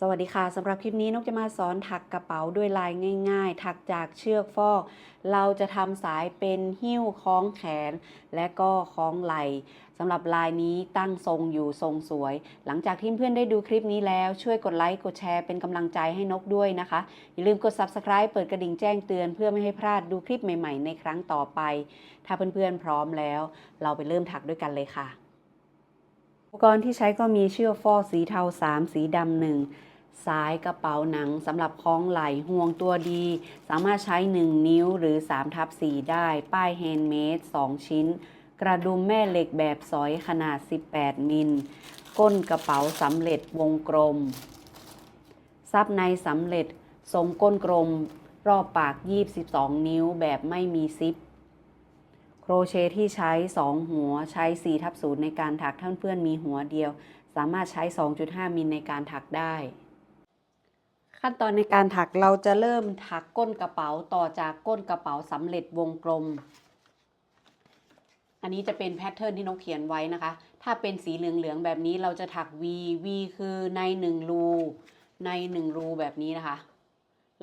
สวัสดีค่ะสำหรับคลิปนี้นกจะมาสอนถักกระเป๋าด้วยลายง่าย ๆ ถักจากเชือกฟอก เราจะทำสายเป็นหิ้วคล้องแขน และก็คล้องไหล่สำหรับลายนี้ตั้งทรงอยู่ทรงสวย หลังจากที่เพื่อนได้ดูคลิปนี้แล้วช่วยกดไลค์กดแชร์เป็นกำลังใจให้นกด้วยนะคะ อย่าลืมกด subscribe เปิดกระดิ่งแจ้งเตือนเพื่อไม่ให้พลาดดูคลิปใหม่ ๆ ในครั้งต่อไป ถ้าเพื่อนๆพร้อมแล้ว เราไปเริ่มถักด้วยกันเลยค่ะ ปกรณ์ที่ใช้ก็มีเชือกฟอกสีเทา 3 สีดำหนึ่งสายกระเป๋าหนังสำหรับคล้องไหล่ห่วงตัวดี สามารถใช้ 1 นิ้วหรือ 3 ทับ 4 ได้ ป้ายแฮนด์เมด2 ชิ้น กระดุมแม่เหล็กแบบสอยขนาด 18 มิล ก้นกระเป๋าสำเร็จวงกลม ซับในสำเร็จทรงก้นกลม รอบปาก 22 นิ้วแบบไม่มีซิป โครเชต์ที่ใช้ 2 หัวใช้4ทับ0ในการถักท่านเพื่อนมีหัวเดียว สามารถใช้ 2.5 มิลในการถักได้ ขั้นตอนในการถักเราจะเริ่มถักก้นกระเป๋าต่อจากก้นกระเป๋าสำเร็จวงกลม อันนี้จะเป็นแพทเทิร์นที่นกเขียนไว้นะคะ ถ้าเป็นสีเหลืองๆแบบนี้เราจะถัก V V คือใน 1 รูใน 1 รูแบบนี้นะคะ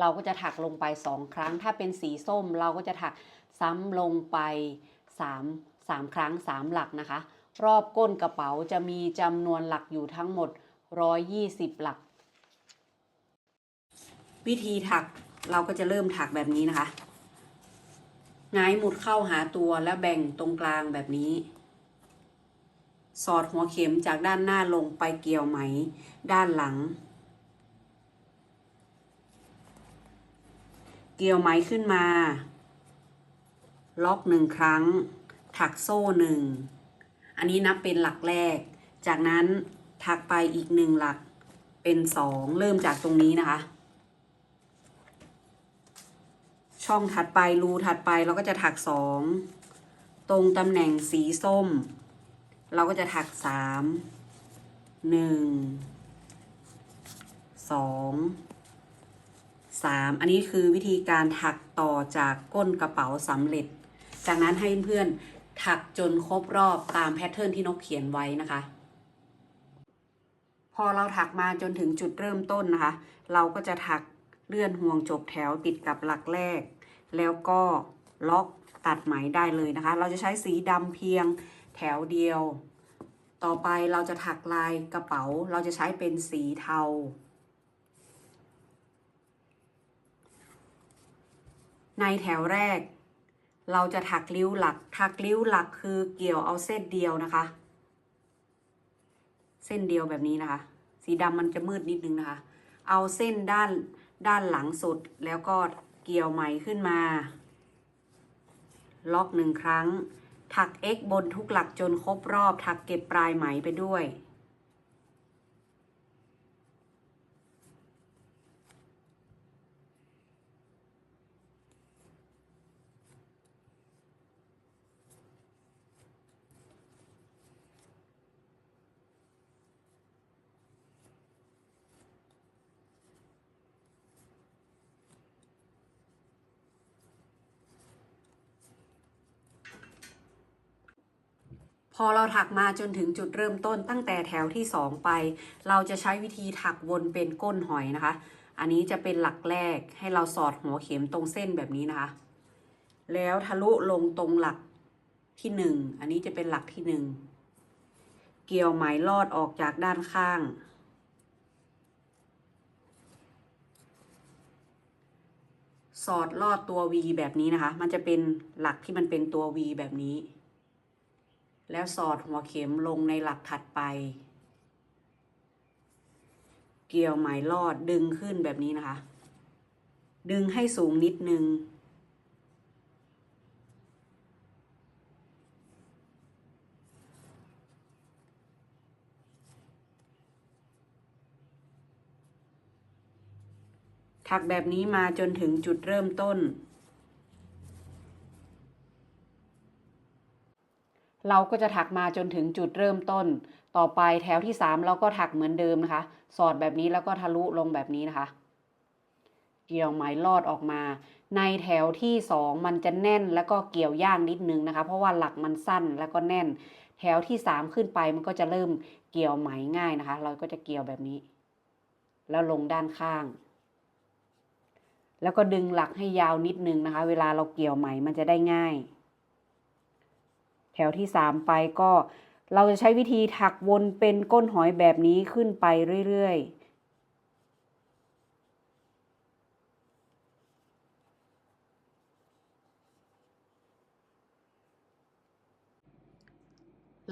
เราก็จะถักลงไป 2 ครั้ง ถ้าเป็นสีส้มเราก็จะถักซ้ำลงไป 3 3 ครั้ง 3 หลักนะคะ รอบก้นกระเป๋าจะมีจำนวนหลักอยู่ทั้งหมด 120 หลัก วิธีถักเราก็จะเริ่มถักแบบนี้นะคะหงายหมุดเข้าหาตัวแล้วแบ่งตรงกลางแบบนี้ สอดหัวเข็มจากด้านหน้าลงไปเกี่ยวไหม ด้านหลัง เกี่ยวไหมขึ้นมา ล็อกหนึ่งครั้ง ถักโซ่หนึ่งอันนี้นับเป็นหลักแรก จากนั้นถักไปอีกหนึ่งหลักเป็นสองเริ่มจากตรงนี้นะคะ ช่องถัดไปรูถัดไปเราก็จะถักสองตรงตำแหน่งสีส้ม เราก็จะถักสามหนึ่งสองสามอันนี้คือวิธีการถักต่อจากก้นกระเป๋าสำเร็จ จากนั้นให้เพื่อนๆถักจนครบรอบตามแพทเทิร์นที่นกเขียนไว้นะคะ พอเราถักมาจนถึงจุดเริ่มต้นนะคะ เราก็จะถักเลื่อนห่วงจบแถวติดกับหลักแรก แล้วก็ล็อกตัดไหมได้เลยนะคะ เราจะใช้สีดำเพียงแถวเดียว ต่อไปเราจะถักลายกระเป๋า เราจะใช้เป็นสีเทา ในแถวแรก เราจะถักริ้วหลัก ถักริ้วหลักคือเกี่ยวเอาเส้นเดียวนะคะ เส้นเดียวแบบนี้นะคะ สีดำมันจะมืดนิดนึงนะคะ เอาเส้นด้านด้านหลังสุดแล้วก็เกี่ยวไหมขึ้นมา ล็อกหนึ่งครั้ง ถัก x บนทุกหลักจนครบรอบ ถักเก็บปลายไหมไปด้วย พอเราถักมาจนถึงจุดเริ่มต้นตั้งแต่แถวที่ 2 ไป เราจะใช้วิธีถักวนเป็นก้นหอยนะคะ อันนี้จะเป็นหลักแรกให้เราสอดหัวเข็มตรงเส้นแบบนี้นะคะ แล้วทะลุลงตรงหลักที่ 1 อันนี้จะเป็นหลักที่ 1 เกี่ยวไหมลอดออกจากด้านข้าง สอดลอดตัว V แบบนี้นะคะ มันจะเป็นหลักที่มันเป็นตัว V แบบนี้ แล้วสอดหัวเข็มลงในหลักถัดไป เกี่ยวไหมลอดดึงขึ้นแบบนี้นะคะ ดึงให้สูงนิดนึง ถักแบบนี้มาจนถึงจุดเริ่มต้น เราก็จะถักมาจนถึงจุดเริ่มต้น ต่อไปแถวที่ 3 เราก็ถักเหมือนเดิมนะคะ สอดแบบนี้แล้วก็ทะลุลงแบบนี้นะคะ เกี่ยวไหมลอดออกมา ในแถวที่ 2 มันจะแน่นแล้วก็เกี่ยวย่ากนิดนึงนะคะ เพราะว่าหลักมันสั้นแล้วก็แน่น แถวที่ 3 ขึ้นไปมันก็จะเริ่มเกี่ยวไหมง่ายนะคะ เราก็จะเกี่ยวแบบนี้ แล้วลงด้านข้างแล้วก็ดึงหลักให้ยาวนิดนึงนะคะ เวลาเราเกี่ยวไหมมันจะได้ง่าย ถวที่สามไปก็เราจะใช้วิธีถักวนเป็นก้นหอยแบบนี้ขึ้นไปเรื่อย ๆ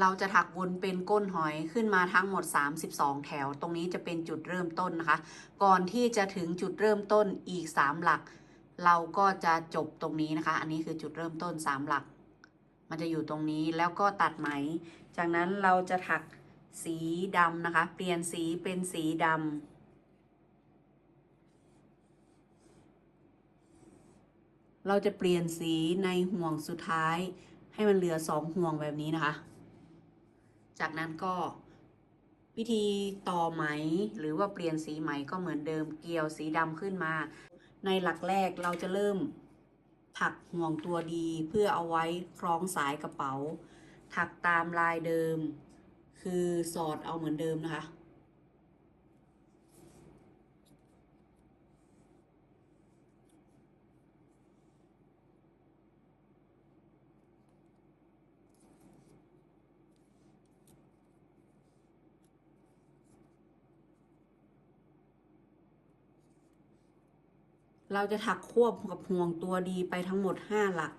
เราจะถักวนเป็นก้นหอยขึ้นมาทั้งหมด 32 แถว ตรงนี้จะเป็นจุดเริ่มต้นนะคะ ก่อนที่จะถึงจุดเริ่มต้นอีก 3 หลัก เราก็จะจบตรงนี้นะคะ อันนี้คือจุดเริ่มต้น 3 หลัก มันจะอยู่ตรงนี้แล้วก็ตัดไหม จากนั้นเราจะถักสีดำนะคะ เปลี่ยนสีเป็นสีดำเราจะเปลี่ยนสีในห่วงสุดท้าย ให้มันเหลือสองห่วงแบบนี้นะคะ จากนั้นก็วิธีต่อไหมหรือว่าเปลี่ยนสีไหมก็เหมือนเดิมเกี่ยวสีดำขึ้นมา ในหลักแรกเราจะเริ่ม ถักห่วงตัวดีเพื่อเอาไว้คล้องสายกระเป๋า ถักตามลายเดิม คือสอดเอาเหมือนเดิมนะคะ เราจะถักควบกับห่วงตัวดีไปทั้งหมด 5 หลัก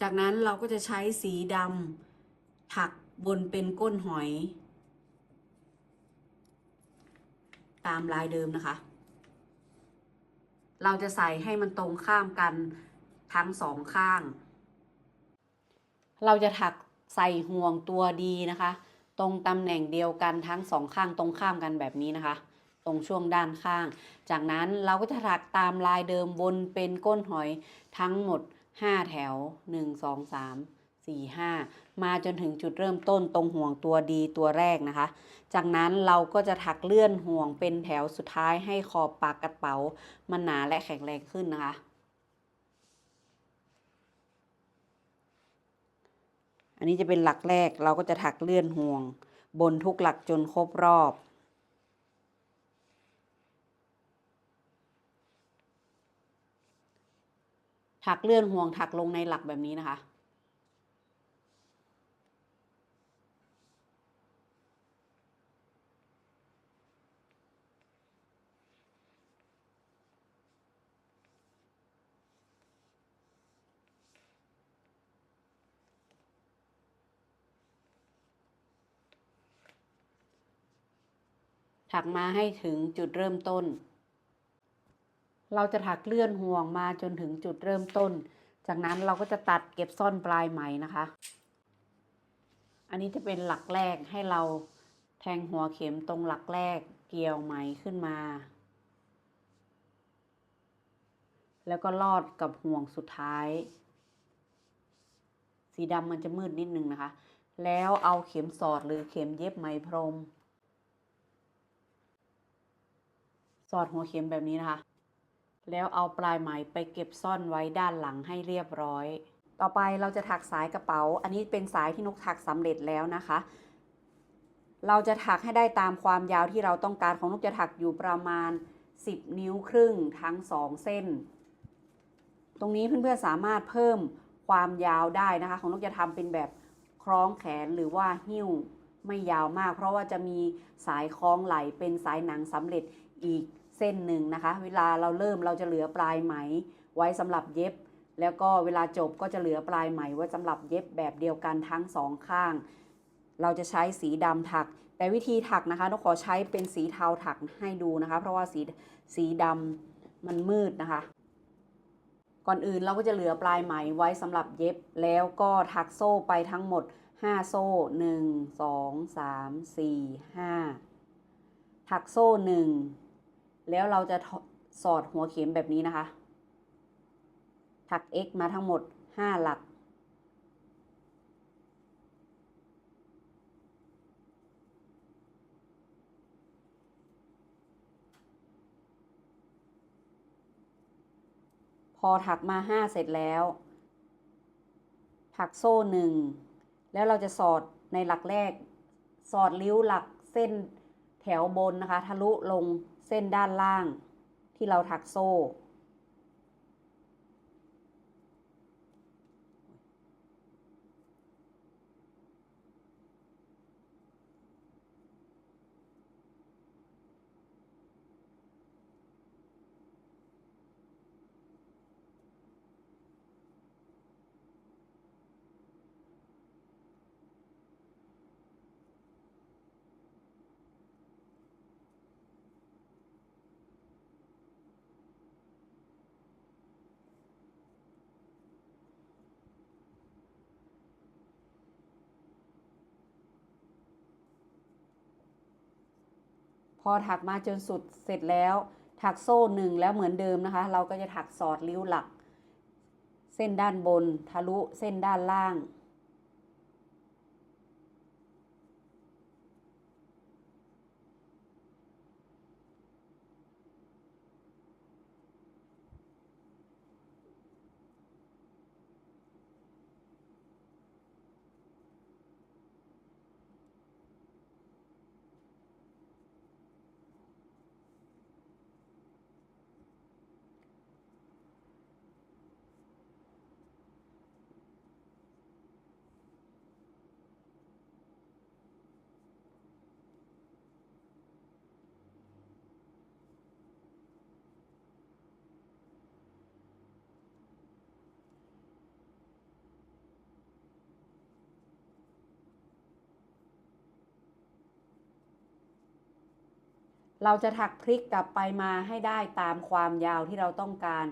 จากนั้นเราก็จะใช้สีดำถักบนเป็นก้นหอย ตามลายเดิมนะคะ เราจะใส่ให้มันตรงข้ามกันทั้งสองข้าง เราจะถักใส่ห่วงตัวดีนะคะ ตรงตำแหน่งเดียวกันทั้งสองข้างตรงข้ามกันแบบนี้นะคะ ตรงช่วงด้านข้าง จากนั้นเราก็จะถักตามลายเดิมบนเป็นก้นหอยทั้งหมด 5 แถว 1 2 3 4 5 มาจนถึงจุดเริ่มต้นตรงห่วงตัวดีตัวแรกนะคะ จากนั้นเราก็จะถักเลื่อนห่วงเป็นแถวสุดท้ายให้ขอบปากกระเป๋า มันหนาและแข็งแรงขึ้นนะคะ อันนี้จะเป็นหลักแรกเราก็จะถักเลื่อนห่วง บนทุกหลักจนครบรอบถักเลื่อนห่วงถักลงในหลักแบบนี้นะคะ ถักมาให้ถึงจุดเริ่มต้น เราจะถักเลื่อนห่วงมาจนถึงจุดเริ่มต้น จากนั้นเราก็จะตัดเก็บซ่อนปลายไหมนะคะ อันนี้จะเป็นหลักแรกให้เราแทงหัวเข็มตรงหลักแรกเกี่ยวไหมขึ้นมา แล้วก็ลอดกับห่วงสุดท้าย สีดำมันจะมืดนิดนึงนะคะ แล้วเอาเข็มสอดหรือเข็มเย็บไหมพรม สอดหัวเข็มแบบนี้นะคะ แล้วเอาปลายไหมไปเก็บซ่อนไว้ด้านหลังให้เรียบร้อย ต่อไปเราจะถักสายกระเป๋า อันนี้เป็นสายที่นกถักสำเร็จแล้วนะคะ เราจะถักให้ได้ตามความยาวที่เราต้องการของนกจะถักอยู่ประมาณ 10 นิ้วครึ่งทั้ง 2 เส้น ตรงนี้เพื่อนๆสามารถเพิ่มความยาวได้นะคะ ของนกจะทำเป็นแบบคล้องแขนหรือว่าหิ้วไม่ยาวมาก เพราะว่าจะมีสายคล้องไหลเป็นสายหนังสำเร็จอีก เส้นหนึ่งนะคะ เวลาเราเริ่มเราจะเหลือปลายไหม ไว้สำหรับเย็บ แล้วก็เวลาจบก็จะเหลือปลายไหมไว้สำหรับเย็บแบบเดียวกันทั้งสองข้าง เราจะใช้สีดำถัก แต่วิธีถักนะคะนกขอใช้เป็นสีเทาถักให้ดูนะคะ เพราะว่าสีสีดำมันมืดนะคะ ก่อนอื่นเราก็จะเหลือปลายไหมไว้สำหรับเย็บ แล้วก็ถักโซ่ไปทั้งหมด 5 โซ่ 1 2 3 4 5ถักโซ่ 1 แล้วเราจะสอดหัวเข็มแบบนี้นะคะ ถัก x มาทั้งหมด 5 หลัก พอถักมา 5 เสร็จแล้ว ถักโซ่หนึ่ง แล้วเราจะสอดในหลักแรก สอดริ้วหลักเส้นแถวบนนะคะ ทะลุลง เส้นด้านล่างที่เราถักโซ่ พ อถักมาจนสุดเสร็จแล้ว ถักโซ่หนึ่งแล้วเหมือนเดิมนะคะ เราก็จะถักสอดริ้วหลัก เส้นด้านบน ทะลุเส้นด้านล่าง เราจะถักพลิกกลับไปมาให้ได้ตามความยาวที่เราต้องการ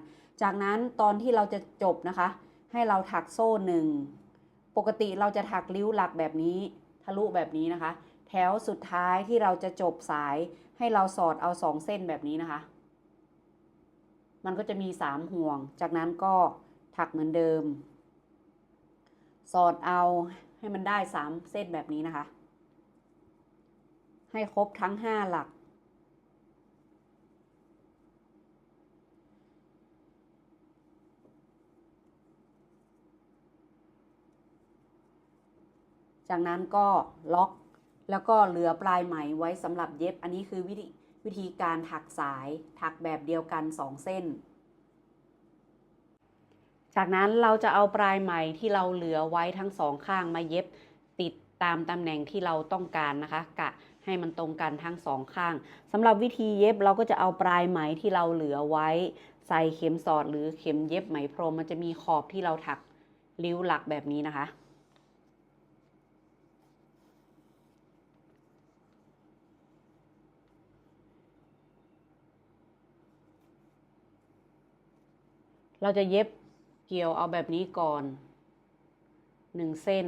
จากนั้นตอนที่เราจะจบนะคะ ให้เราถักโซ่หนึ่ง ปกติเราจะถักริ้วหลักแบบนี้ ทะลุแบบนี้นะคะ แถวสุดท้ายที่เราจะจบสาย ให้เราสอดเอาสองเส้นแบบนี้นะคะ มันก็จะมีสามห่วง จากนั้นก็ถักเหมือนเดิม สอดเอาให้มันได้สามเส้นแบบนี้นะคะ ให้ครบทั้งห้าหลัก จากนั้นก็ล็อกแล้วก็เหลือปลายไหมไว้สำหรับเย็บ อันนี้คือวิธีวิธีการถักสายถักแบบเดียวกัน 2 เส้น จากนั้นเราจะเอาปลายไหมที่เราเหลือไว้ทั้งสองข้างมาเย็บติดตามตำแหน่งที่เราต้องการนะคะ กะให้มันตรงกันทั้งสองข้างสำหรับวิธีเย็บเราก็จะเอาปลายไหมที่เราเหลือไว้ ใส่เข็มสอดหรือเข็มเย็บไหมพรมมันจะมีขอบที่เราถักริ้วหลักแบบนี้นะคะ เราจะเย็บเกี่ยวเอาแบบนี้ก่อนหนึ่งเส้น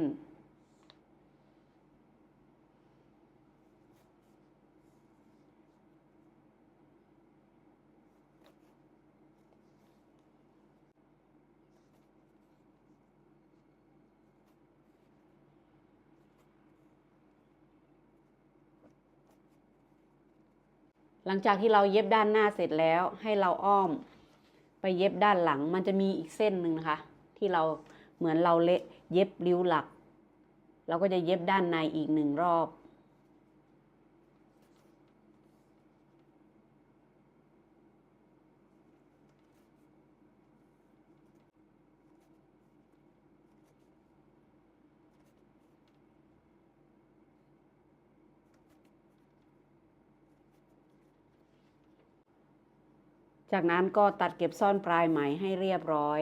หลังจากที่เราเย็บด้านหน้าเสร็จแล้วให้เราอ้อม ไปเย็บด้านหลัง มันจะมีอีกเส้นหนึ่งนะคะ ที่เราเหมือนเราเละเย็บริ้วหลัก เราก็จะเย็บด้านในอีกหนึ่งรอบ จากนั้นก็ตัดเก็บซ่อนปลายไหมให้เรียบร้อย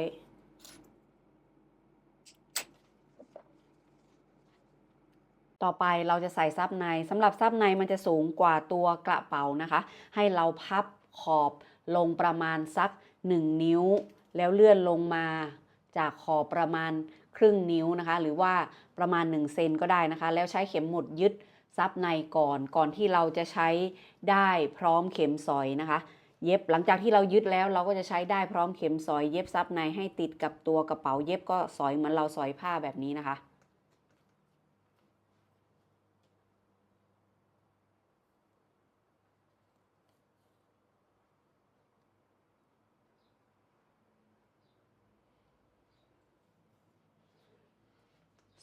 ต่อไปเราจะใส่ซับในสำหรับซับในมันจะสูงกว่าตัวกระเป๋านะคะ ให้เราพับขอบลงประมาณสัก 1 นิ้ว แล้วเลื่อนลงมาจากขอบประมาณครึ่งนิ้วนะคะ หรือว่าประมาณ 1 เซนก็ได้นะคะ แล้วใช้เข็มหมุดยึดซับในก่อนก่อนที่เราจะใช้ได้พร้อมเข็มสอยนะคะ เย็บหลังจากที่เรายึดแล้วเราก็จะใช้ได้พร้อมเข็มสอยเย็บซับในให้ติดกับตัวกระเป๋าเย็บก็สอยเหมือนเราสอยผ้าแบบนี้นะคะ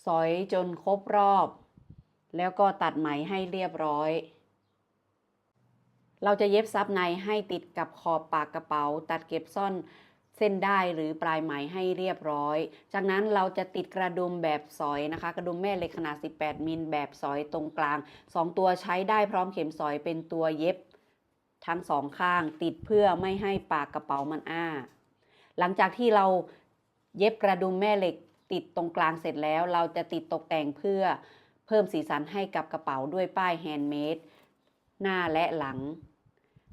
สอยจนครบรอบ แล้วก็ตัดไหมให้เรียบร้อย เราจะเย็บซับในให้ติดกับขอบปากกระเป๋า ตัดเก็บซ่อนเส้นได้หรือปลายไหมให้เรียบร้อย จากนั้นเราจะติดกระดุมแบบสอยนะคะ กระดุมแม่เหล็กขนาด 18 มิลแบบสอยตรงกลาง 2 ตัวใช้ได้พร้อมเข็มสอยเป็นตัวเย็บทั้งสองข้าง ติดเพื่อไม่ให้ปากกระเป๋ามันอ้า หลังจากที่เราเย็บกระดุมแม่เหล็กติดตรงกลางเสร็จแล้ว เราจะติดตกแต่งเพื่อเพิ่มสีสันให้กับกระเป๋าด้วยป้ายแฮนด์เมด หน้าและหลัง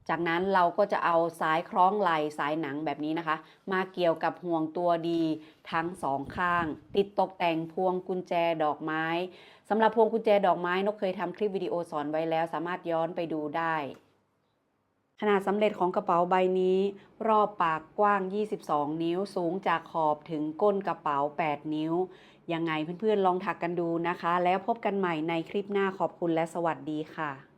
จากนั้นเราก็จะเอาสายคล้องไหล่สายหนังแบบนี้นะคะ มาเกี่ยวกับห่วงตัวดีทั้งสองข้าง ติดตกแต่งพวงกุญแจดอกไม้สำหรับพวงกุญแจดอกไม้นกเคยทำคลิปวิดีโอสอนไว้แล้ว สามารถย้อนไปดูได้ขนาดสำเร็จของกระเป๋าใบนี้ รอบปากกว้าง 22 นิ้วสูงจากขอบถึงก้นกระเป๋า 8 นิ้ว ยังไงเพื่อนๆลองถักกันดูนะคะ แล้วพบกันใหม่ในคลิปหน้าขอบคุณและสวัสดีค่ะ